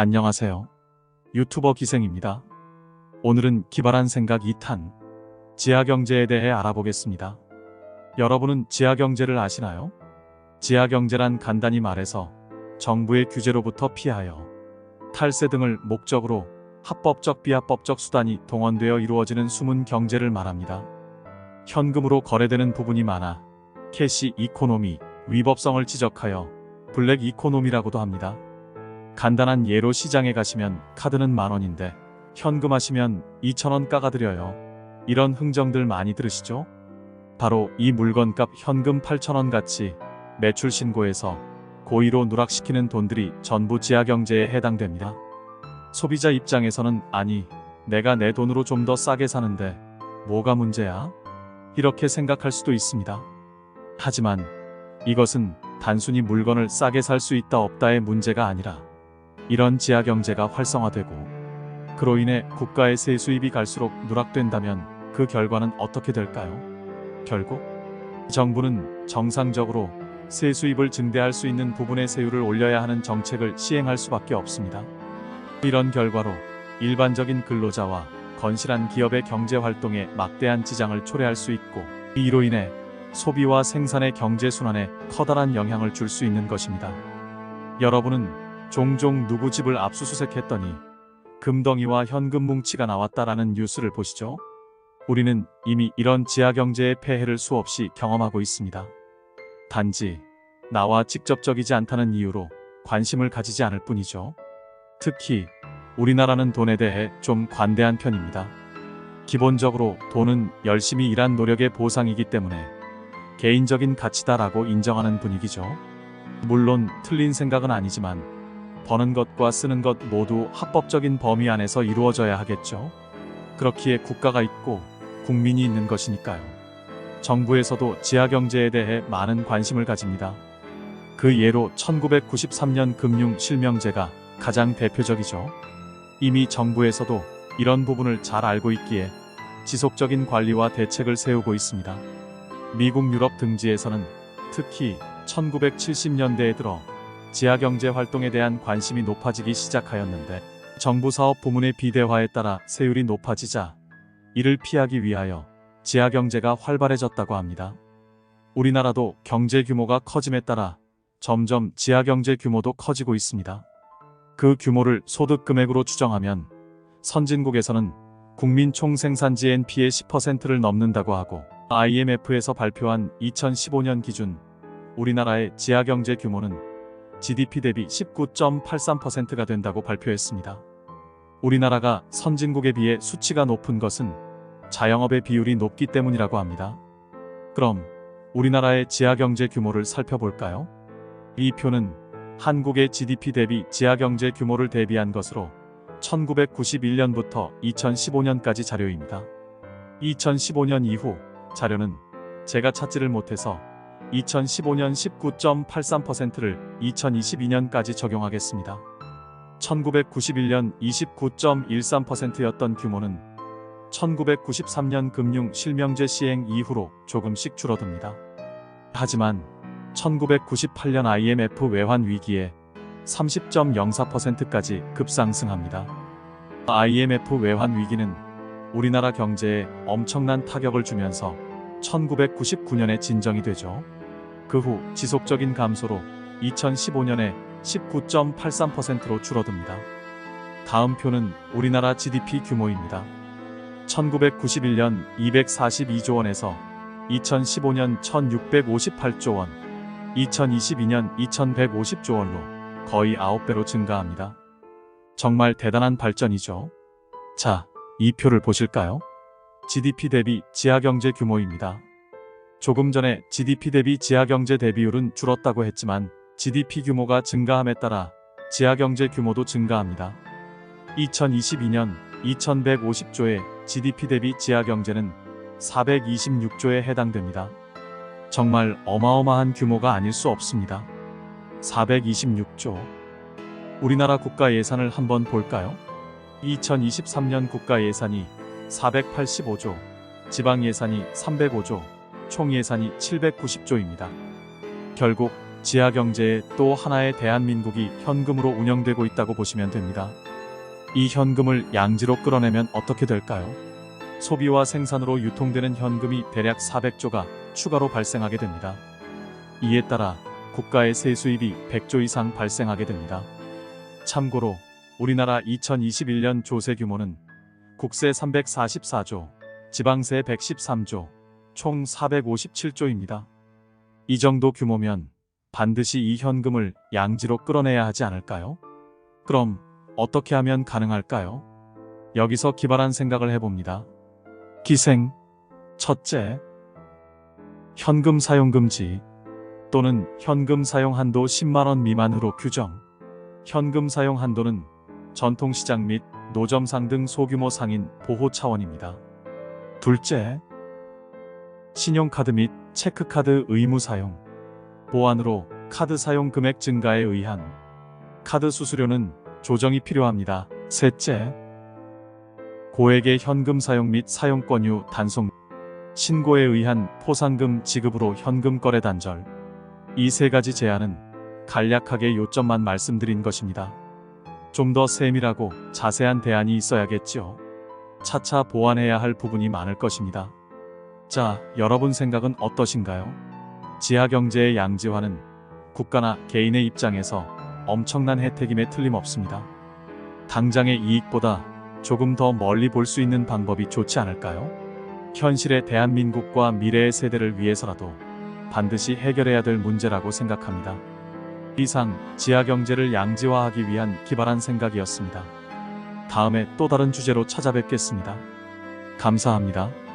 안녕하세요. 유튜버 기생입니다. 오늘은 기발한 생각 2탄, 지하경제에 대해 알아보겠습니다. 여러분은 지하경제를 아시나요? 지하경제란 간단히 말해서 정부의 규제로부터 피하여 탈세 등을 목적으로 합법적 비합법적 수단이 동원되어 이루어지는 숨은 경제를 말합니다. 현금으로 거래되는 부분이 많아 캐시 이코노미, 위법성을 지적하여 블랙 이코노미라고도 합니다. 간단한 예로 시장에 가시면 카드는 만 원인데 현금 하시면 2천 원 깎아드려요. 이런 흥정들 많이 들으시죠? 바로 이 물건값 현금 8천 원 같이 매출 신고에서 고의로 누락시키는 돈들이 전부 지하경제에 해당됩니다. 소비자 입장에서는 아니, 내가 내 돈으로 좀 더 싸게 사는데 뭐가 문제야? 이렇게 생각할 수도 있습니다. 하지만 이것은 단순히 물건을 싸게 살 수 있다 없다의 문제가 아니라 이런 지하 경제가 활성화되고 그로 인해 국가의 세 수 입이 갈수록 누락된다면 그 결과는 어떻게 될까요? 결국 정부는 정상적으로 세 수입을 증대할 수 있는 부분의 세율을 올려야 하는 정책을 시행할 수밖에 없습니다. 이런 결과로 일반적인 근로자와 건실한 기업의 경제 활동에 막대한 지장을 초래할 수 있고 이로 인해 소비와 생산의 경제 순환에 커다란 영향을 줄 수 있는 것입니다. 여러분은 종종 누구 집을 압수수색했더니 금덩이와 현금 뭉치가 나왔다라는 뉴스를 보시죠. 우리는 이미 이런 지하 경제의 폐해를 수없이 경험하고 있습니다. 단지 나와 직접적이지 않다는 이유로 관심을 가지지 않을 뿐이죠. 특히 우리나라는 돈에 대해 좀 관대한 편입니다. 기본적으로 돈은 열심히 일한 노력의 보상이기 때문에 개인적인 가치다라고 인정하는 분위기죠. 물론 틀린 생각은 아니지만 버는 것과 쓰는 것 모두 합법적인 범위 안에서 이루어져야 하겠죠. 그렇기에 국가가 있고 국민이 있는 것이니까요. 정부에서도 지하경제에 대해 많은 관심을 가집니다. 그 예로 1993년 금융실명제가 가장 대표적이죠. 이미 정부에서도 이런 부분을 잘 알고 있기에 지속적인 관리와 대책을 세우고 있습니다. 미국 유럽 등지에서는 특히 1970년대에 들어 지하경제 활동에 대한 관심이 높아지기 시작하였는데 정부 사업 부문의 비대화에 따라 세율이 높아지자 이를 피하기 위하여 지하경제가 활발해졌다고 합니다. 우리나라도 경제 규모가 커짐에 따라 점점 지하경제 규모도 커지고 있습니다. 그 규모를 소득 금액으로 추정하면 선진국에서는 국민 총 생산지 NP의 10%를 넘는다고 하고 IMF에서 발표한 2015년 기준 우리나라의 지하경제 규모는 GDP 대비 19.83%가 된다고 발표했습니다. 우리나라가 선진국에 비해 수치가 높은 것은 자영업의 비율이 높기 때문이라고 합니다. 그럼 우리나라의 지하경제 규모를 살펴볼까요? 이 표는 한국의 GDP 대비 지하경제 규모를 대비한 것으로 1991년부터 2015년까지 자료입니다. 2015년 이후 자료는 제가 찾지를 못해서 2015년 19.83%를 2022년까지 적용하겠습니다. 1991년 29.13%였던 규모는 1993년 금융 실명제 시행 이후로 조금씩 줄어듭니다. 하지만 1998년 IMF 외환 위기에 30.04%까지 급상승합니다. IMF 외환 위기는 우리나라 경제에 엄청난 타격을 주면서 1999년에 진정이 되죠. 그 후 지속적인 감소로 2015년에 19.83%로 줄어듭니다. 다음 표는 우리나라 GDP 규모입니다. 1991년 242조 원에서 2015년 1658조 원, 2022년 2150조 원로 거의 9배로 증가합니다. 정말 대단한 발전이죠. 자, 이 표를 보실까요? GDP 대비 지하경제 규모입니다. 조금 전에 GDP 대비 지하경제 대비율은 줄었다고 했지만 GDP 규모가 증가함에 따라 지하경제 규모도 증가합니다. 2022년 2150조의 GDP 대비 지하경제는 426조에 해당됩니다. 정말 어마어마한 규모가 아닐 수 없습니다. 426조. 우리나라 국가 예산을 한번 볼까요? 2023년 국가 예산이 485조, 지방 예산이 305조, 총 예산이 790조입니다. 결국 지하 경제의 또 하나의 대한민국이 현금으로 운영되고 있다고 보시면 됩니다. 이 현금을 양지로 끌어내면 어떻게 될까요? 소비와 생산으로 유통되는 현금이 대략 400조가 추가로 발생하게 됩니다. 이에 따라 국가의 세수입이 100조 이상 발생하게 됩니다. 참고로 우리나라 2021년 조세 규모는 국세 344조, 지방세 113조, 총 457조입니다. 이 정도 규모면 반드시 이 현금을 양지로 끌어내야 하지 않을까요? 그럼 어떻게 하면 가능할까요? 여기서 기발한 생각을 해봅니다. 기생. 첫째. 현금 사용 금지 또는 현금 사용 한도 10만원 미만으로 규정. 현금 사용 한도는 전통시장 및 노점상 등 소규모 상인 보호 차원입니다. 둘째. 신용카드 및 체크카드 의무 사용. 보안으로 카드 사용 금액 증가에 의한 카드 수수료는 조정이 필요합니다. 셋째. 고액의 현금 사용 및 사용 권유 단속 신고에 의한 포상금 지급으로 현금 거래 단절 이 세 가지 제안은 간략하게 요점만 말씀드린 것입니다. 좀 더 세밀하고 자세한 대안이 있어야겠죠. 차차 보완해야 할 부분이 많을 것입니다. 자, 여러분 생각은 어떠신가요? 지하 경제의 양지화는 국가나 개인의 입장에서 엄청난 혜택임에 틀림없습니다. 당장의 이익보다 조금 더 멀리 볼 수 있는 방법이 좋지 않을까요? 현실의 대한민국과 미래의 세대를 위해서라도 반드시 해결해야 될 문제라고 생각합니다. 이상 지하 경제를 양지화하기 위한 기발한 생각이었습니다. 다음에 또 다른 주제로 찾아뵙겠습니다. 감사합니다.